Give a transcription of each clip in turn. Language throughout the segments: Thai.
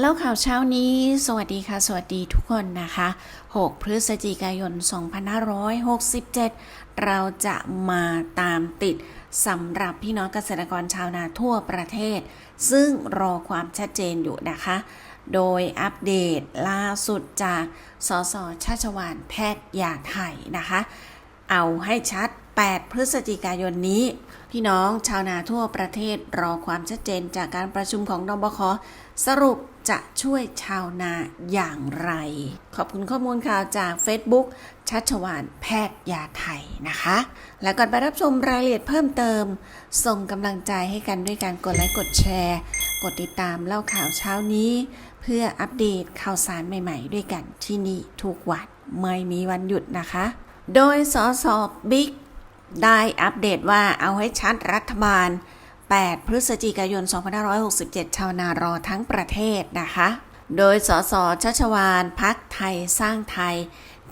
แล้วข่าวเช้านี้ สวัสดีค่ะ สวัสดีทุกคนนะคะ 6 พฤศจิกายน 2567 เราจะมาตามติดสำหรับพี่น้องเกษตรกรชาวนาทั่วประเทศ ซึ่งรอความชัดเจนอยู่นะคะ โดยอัปเดตล่าสุดจาก สสชาชวานแพทย์ยาไทยนะคะ เอาให้ชัด 8 พฤศจิกายนนี้ พี่น้องชาวนาทั่วประเทศรอความชัดเจนจากการประชุมของนบคสรุปจะช่วยชาวนาอย่างไร ขอบคุณข้อมูลข่าวจาก Facebook ชัชวานแพทย์ยาไทยนะคะ และก่อนไปรับชมรายละเอียดเพิ่มเติม ส่งกำลังใจให้กันด้วยการกดไลค์กดแชร์ กดติดตามเล่าข่าวเช้านี้ เพื่ออัปเดตข่าวสารใหม่ๆ ด้วยกันที่นี่ทุกวันไม่มีวันหยุดนะคะ โดยสสบิ๊กได้อัปเดตว่าเอาให้ชัดรัฐบาล 8 พฤศจิกายน 2567 ชาวนารอทั้งประเทศนะคะ โดยสสชัชวานพักไทยสร้างไทย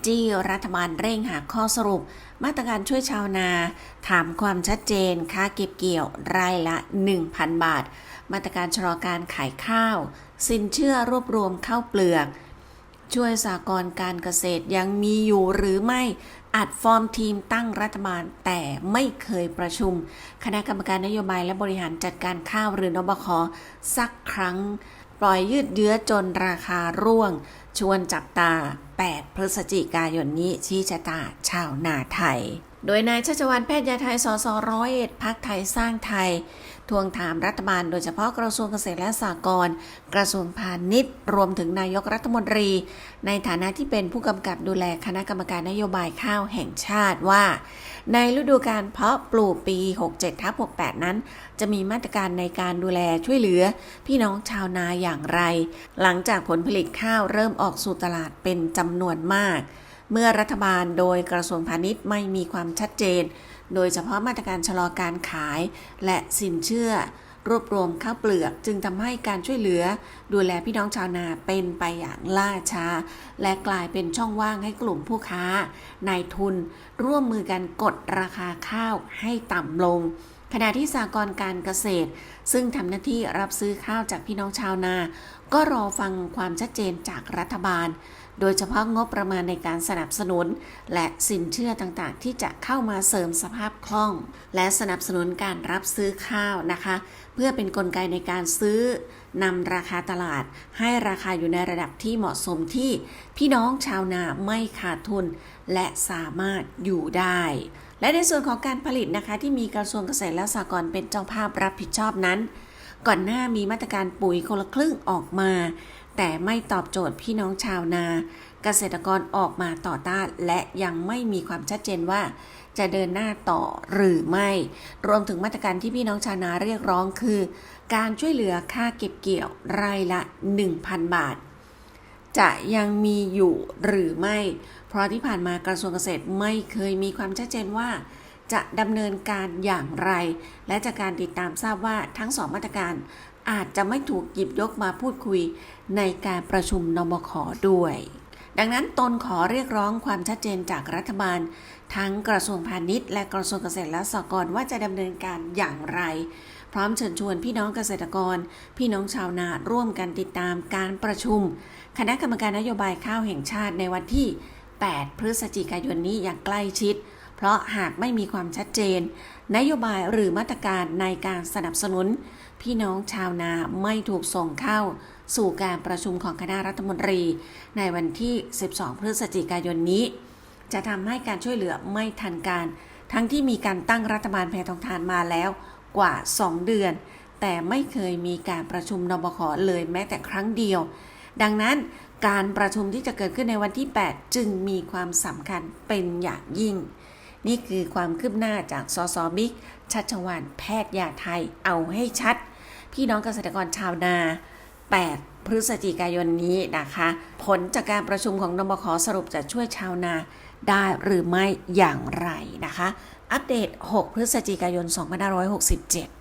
จี้รัฐบาลเร่งหาข้อสรุป มาตรการช่วยชาวนา ถามความชัดเจน ค่าเก็บเกี่ยวไร่ละ 1,000 บาท มาตรการชะลอการขายข้าว สินเชื่อรวบรวมข้าวเปลือก ช่วยสากลการเกษตรยังมีอยู่หรือไม่อัดฟอร์มทีมตั้งรัฐบาลแต่ไม่เคยประชุม คณะกรรมการนโยบายและบริหารจัดการข้าวหรือนบคสักครั้ง ปล่อยยืดเยื้อจนราคาร่วง ชวนจับตา 8 พฤศจิกายนนี้ชี้ชะตาชาวนาไทย โดยนายชัชวานแพทยาไทยสสร้อยเอ็ดพักไทยสร้างไทย ทวงถามรัฐบาล โดยเฉพาะกระทรวงเกษตรและสหกรณ์กระทรวงพาณิชย์ รวมถึงนายกรัฐมนตรี ในฐานะที่เป็นผู้กำกับดูแลคณะกรรมการนโยบายข้าวแห่งชาติว่า ในฤดูการเพาะปลูกปี 67ทับ68 นั้น จะมีมาตรการในการดูแลช่วยเหลือ พี่น้องชาวนาอย่างไร หลังจากผลผลิตข้าวเริ่มออกสู่ตลาดเป็นจำนวนมาก เมื่อรัฐบาลโดยกระทรวงพาณิชย์ไม่มีความชัดเจน โดยเฉพาะมาตรการชะลอการขาย และสินเชื่อ รวบรวมข้าวเปลือก จึงทำให้การช่วยเหลือ ดูแลพี่น้องชาวนาเป็นไปอย่างล่าช้า และกลายเป็นช่องว่างให้กลุ่มผู้ค้านายทุน ร่วมมือกันกดราคาข้าวให้ต่ำลงขณะที่สากลการเกษตร ซึ่งทำหน้าที่รับซื้อข้าวจากพี่น้องชาวนา ก็รอฟังความชัดเจนจากรัฐบาล โดยเฉพาะงบประมาณในการสนับสนุน และสินเชื่อต่างๆ ที่จะเข้ามาเสริมสภาพคล่อง และสนับสนุนการรับซื้อข้าวนะคะ เพื่อเป็นนกลไกในการซื้อนำราคาตลาด ให้ราคาอยู่ในระดับที่เหมาะสมที่พี่น้องชาวนาไม่ขาดทุน และสามารถอยู่ได้ และในส่วนของการผลิตนะคะ ที่มีกระทรวงเกษตรและสหกรณ์เป็นเจ้าภาพรับผิดชอบนั้น ก่อนหน้ามีมาตรการปุ๋ยคนละครึ่งออกมา แต่ไม่ตอบโจทย์พี่น้องชาวนา เกษตรกรออกมาต่อต้าน และยังไม่มีความชัดเจนว่า จะเดินหน้าต่อหรือไม่ รวมถึงมาตรการที่พี่น้องชาวนาเรียกร้องคือ การช่วยเหลือค่าเก็บเกี่ยวไร่ละ 1,000 บาท จะยังมีอยู่หรือไม่ เพราะที่ผ่านมากระทรวงเกษตรไม่เคยมีความชัดเจนว่าจะดำเนินการอย่างไร และจากการติดตามทราบว่าทั้งสองมาตรการ อาจจะไม่ถูกหยิบยกมาพูดคุยในการประชุมนบคด้วย ดังนั้นตนขอเรียกร้องความชัดเจนจากรัฐบาล ทั้งกระทรวงพาณิชย์และกระทรวงเกษตรและสหกรณ์ว่าจะดำเนินการอย่างไร พร้อมเชิญชวนพี่น้องเกษตรกร พี่น้องชาวนาร่วมกันติดตามการประชุม คณะกรรมการนโยบายข้าวแห่งชาติในวันที่ 8 พฤศจิกายนนี้อย่างใกล้ชิด เพราะหากไม่มีความชัดเจน นโยบายหรือมาตรการในการสนับสนุน พี่น้องชาวนาไม่ถูกส่งเข้า สู่การประชุมของคณะรัฐมนตรี ในวันที่ 12 พฤศจิกายนนี้ จะทำให้การช่วยเหลือไม่ทันการ ทั้งที่มีการตั้งรัฐบาลแพทองทานมาแล้วกว่า 2 เดือน แต่ไม่เคยมีการประชุมนบคเลยแม้แต่ครั้งเดียว ดังนั้นการประชุมที่จะเกิดขึ้นในวันที่ 8 จึงมีความสำคัญเป็นอย่างยิ่ง นี่คือความคืบหน้าจากสสบิ๊กชัชวานแพทย์ยาไทยเอาให้ชัด พี่น้องเกษตรกรชาวนา 8 พฤศจิกายนนี้นะคะ ผลจากการประชุมของนบคสรุปจะช่วยชาวนาได้หรือไม่อย่างไรนะคะ อัปเดต 6 พฤศจิกายน 2567